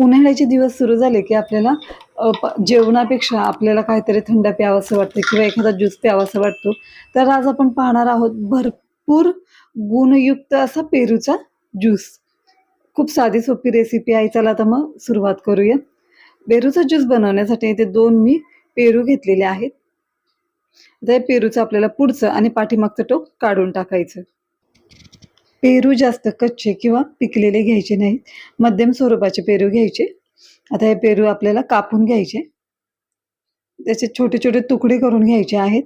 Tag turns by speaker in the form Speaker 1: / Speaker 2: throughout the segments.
Speaker 1: उन्हाळ्याचे दिवस सुरू झाले की आपल्याला जेवणापेक्षा आपल्याला काहीतरी थंड प्यावासं वाटतं किंवा एखादा ज्यूस प्यावासा वाटतो. तर आज आपण पाहणार आहोत भरपूर गुणयुक्त असा पेरूचा ज्यूस. खूप साधी सोपी रेसिपी आहे. चला तर मग सुरुवात करूया. पेरूचा ज्यूस बनवण्यासाठी इथे दोन मी पेरू घेतलेले आहेत. आता पेरूचं आपल्याला पुढचं आणि पाठीमागचं टोक काढून टाकायचं. पेरू जास्त कच्चे किंवा पिकलेले घ्यायचे नाहीत. मध्यम स्वरूपाचे पेरू घ्यायचे. आता हे पेरू आपल्याला कापून घ्यायचे. त्याचे छोटे छोटे तुकडे करून घ्यायचे आहेत.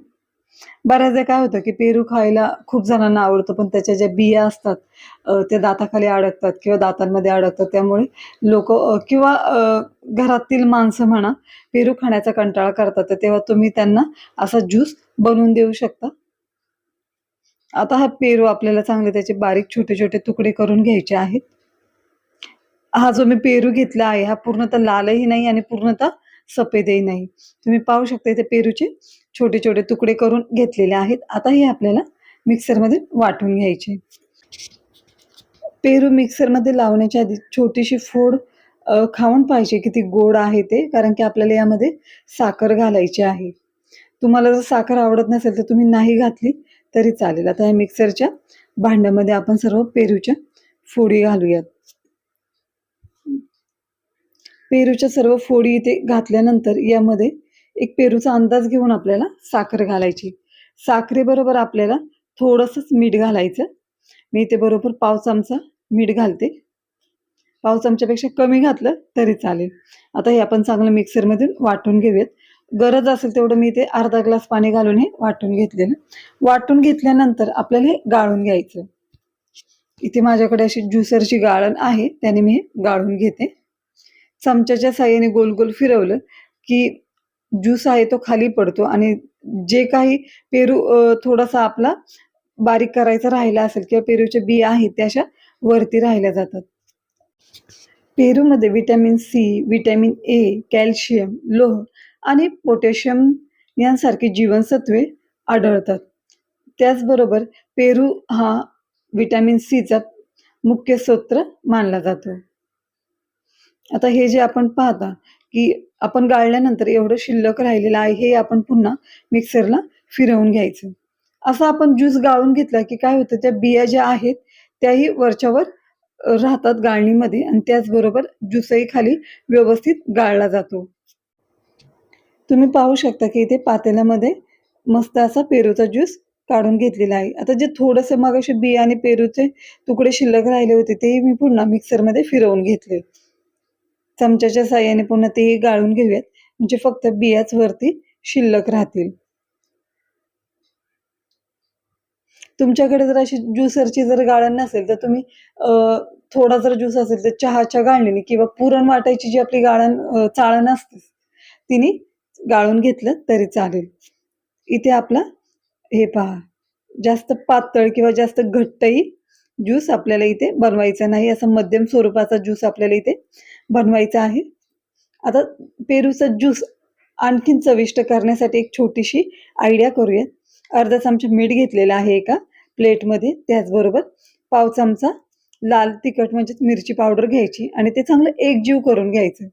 Speaker 1: बऱ्याचदा काय होतं की पेरू खायला खूप जणांना आवडतं पण त्याच्या ज्या बिया असतात त्या दाताखाली अडकतात किंवा दातांमध्ये अडकतात. त्यामुळे लोक किंवा घरातील माणसं म्हणा पेरू खाण्याचा कंटाळा करतात तर तेव्हा तुम्ही त्यांना असा ज्यूस बनवून देऊ शकता. आता हा पेरू आपल्याला चांगले त्याचे बारीक छोटे छोटे तुकडे करून घ्यायचे आहेत. हा जो मी पेरू घेतला आहे हा पूर्णतः लालही नाही आणि पूर्णतः सफेदही नाही. तुम्ही पाहू शकता इथे पेरूचे छोटे छोटे तुकडे करून घेतलेले आहेत. आता हे आपल्याला मिक्सरमध्ये वाटून घ्यायचे. पेरू मिक्सरमध्ये लावण्याच्या आधी छोटीशी फोड खाऊन पाहिजे किती गोड आहे ते कारण की आपल्याला यामध्ये साखर घालायची आहे. तुम्हाला जर साखर आवडत नसेल तर तुम्ही नाही घातली तरी चालेल. आता या मिक्सरच्या भांड्यामध्ये आपण सर्व पेरूच्या फोडी घालूयात. पेरूच्या सर्व फोडी इथे घातल्यानंतर यामध्ये एक पेरूचा अंदाज घेऊन आपल्याला साखर घालायची. साखरेबरोबर आपल्याला थोडंसंच मीठ घालायचं. मी इथे बरोबर पाव चमचा मीठ घालते. पाव चमच्यापेक्षा कमी घातलं तरी चालेल. आता हे आपण चांगलं मिक्सरमध्ये वाटून घेऊयात. गरज असेल तेवढं मी ते अर्धा ग्लास पाणी घालून हे वाटून घेतलेलं. वाटून घेतल्यानंतर आपल्याला हे गाळून घ्यायचं. इथे माझ्याकडे अशी ज्युसरची गाळण आहे त्याने मी हे गाळून घेते. चमच्याच्या साह्याने गोल गोल फिरवलं की ज्यूस आहे तो खाली पडतो आणि जे काही पेरू थोडासा आपला बारीक करायचा राहिला असेल किंवा पेरूच्या बिया आहेत त्या अशा वरती राहिल्या जातात. पेरूमध्ये vitamin C vitamin A calcium लोह आणि पोटॅशियम यांसारखी जीवनसत्वे आढळतात. त्याचबरोबर पेरू हा विटॅमिन सीचा मुख्य स्रोत मानला जातो. आता हे जे आपण पाहता की आपण गाळल्यानंतर एवढं शिल्लक राहिलेलं आहे हे आपण पुन्हा मिक्सरला फिरवून घ्यायचं. असं आपण ज्यूस गाळून घेतला की काय होतं त्या बिया ज्या आहेत त्याही वरच्यावर राहतात गाळणीमध्ये आणि त्याचबरोबर ज्यूसही खाली व्यवस्थित गाळला जातो. तुम्ही पाहू शकता की इथे पातेल्यामध्ये मस्त असा पेरूचा ज्यूस काढून घेतलेला आहे. आता जे थोडंसं मग असे बिया आणि पेरूचे तुकडे शिल्लक राहिले होते ते मी पुन्हा मिक्सरमध्ये फिरवून घेतले. चमच्याच्या साह्याने पुन्हा ते गाळून घेऊयात. म्हणजे फक्त बियाच वरती शिल्लक राहतील. तुमच्याकडे जर अशी ज्युसरची जर गाळण नसेल तर तुम्ही थोडा जर ज्यूस असेल तर चहाच्या गाळणीने किंवा पुरण वाटायची जी आपली गाळण चाळण असते तिने गाळून घेतलं तरी चालेल. इथे आपला हे पहा जास्त पातळ किंवा जास्त घट्टही ज्यूस आपल्याला इथे बनवायचा नाही. असा मध्यम स्वरूपाचा ज्यूस आपल्याला इथे बनवायचा आहे. आता पेरूचा ज्यूस आणखीन चविष्ट करण्यासाठी एक छोटीशी आयडिया करूयात. अर्धा चमचा मीठ घेतलेला आहे एका प्लेटमध्ये. त्याचबरोबर पाव चमचा लाल तिखट म्हणजेच मिरची पावडर घ्यायची आणि ते चांगलं एकजीव करून घ्यायचं.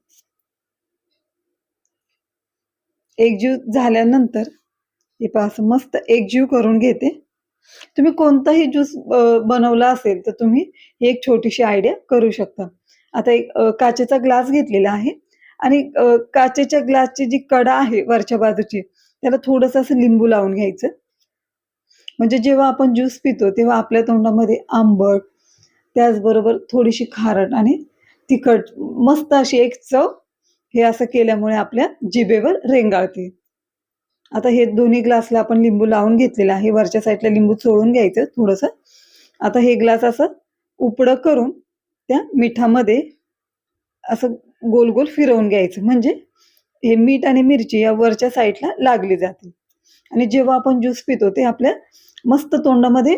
Speaker 1: एकजीव झाल्यानंतर हे पहा असं मस्त एकजीव करून घेते. तुम्ही कोणताही ज्यूस बनवला असेल तर तुम्ही ही एक छोटीशी आयडिया करू शकता. आता एक काचेचा ग्लास घेतलेला आहे आणि काचेच्या ग्लासची जी कडा आहे वरच्या बाजूची त्याला थोडंसं असं लिंबू लावून घ्यायचं. म्हणजे जेव्हा आपण ज्यूस पितो तेव्हा आपल्या तोंडामध्ये आंबट त्याचबरोबर थोडीशी खारट आणि तिखट मस्त अशी एक चव हे असं केल्यामुळे आपल्या जिभेवर रेंगाळते आता हे दोन्ही ग्लासला आपण लिंबू लावून घेतलेला आहे. वरच्या साईडला लिंबू चोळून घ्यायचं थोडंसं. आता हे ग्लास असं उपडं करून त्या मिठामध्ये असं गोल गोल फिरवून घ्यायचं. म्हणजे हे मीठ आणि मिरची या वरच्या साईडला लागली जाते. आणि जेव्हा आपण ज्यूस पितो ते आपल्या मस्त तोंडामध्ये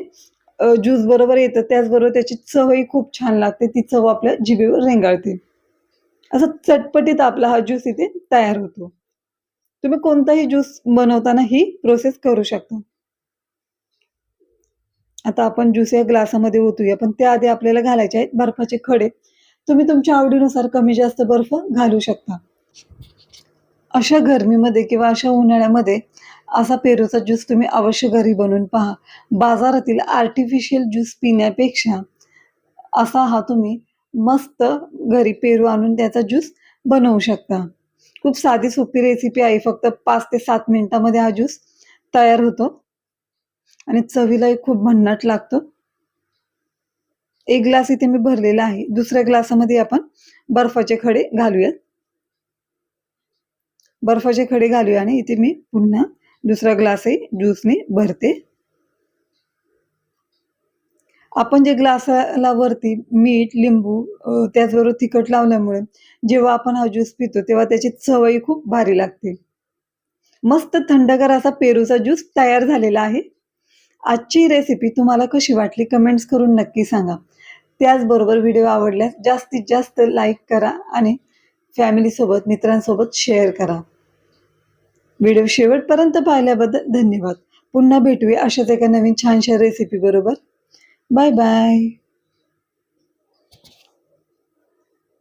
Speaker 1: ज्यूस बरोबर येतं. त्याचबरोबर त्याची चवही खूप छान लागते. ती चव आपल्या जिभेवर रेंगाळते. असा चटपटीत आपला हा ज्यूस इथे तयार होतो. तुम्ही कोणताही ज्यूस बनवताना ही प्रोसेस करू शकता. आता आपण ज्यूस या ग्लासामध्ये ओतूया पण त्याआधी आपल्याला घालायचे आहेत बर्फाचे खडे. तुम्ही तुमच्या आवडीनुसार कमी जास्त बर्फ घालू शकता. अशा गरमीमध्ये किंवा अशा उन्हाळ्यामध्ये असा पेरूचा ज्यूस तुम्ही अवश्य घरी बनवून पहा. बाजारातील आर्टिफिशियल ज्यूस पिण्यापेक्षा असा हा तुम्ही मस्त घरी पेरू आणून त्याचा ज्यूस बनवू शकता. खूप साधी सोपी रेसिपी आहे फक्त पाच ते सात मिनिटामध्ये हा ज्यूस तयार होतो. आणि चवीलाही खूप भन्नाट लागतो. एक ग्लास इथे मी भरलेला आहे. दुसऱ्या ग्लासामध्ये आपण बर्फाचे खडे घालूयात. बर्फाचे खडे घालूया आणि इथे मी पुन्हा दुसरा ग्लासही ज्यूसने भरते. आपण जे ग्लासाला वरती मीठ लिंबू त्याचबरोबर तिखट लावल्यामुळे जेव्हा आपण हा ज्यूस पितो तेव्हा त्याची चवही खूप भारी लागते. मस्त थंडगार असा पेरूचा ज्यूस तयार झालेला आहे. आजची रेसिपी तुम्हाला कशी वाटली कमेंट्स करून नक्की सांगा. त्याचबरोबर व्हिडिओ आवडल्यास जास्तीत जास्त लाईक करा आणि फॅमिलीसोबत मित्रांसोबत शेअर करा. व्हिडिओ शेवटपर्यंत पाहिल्याबद्दल धन्यवाद. पुन्हा भेटूया अशाच एका नवीन छानशा रेसिपी बरोबर बाय बाय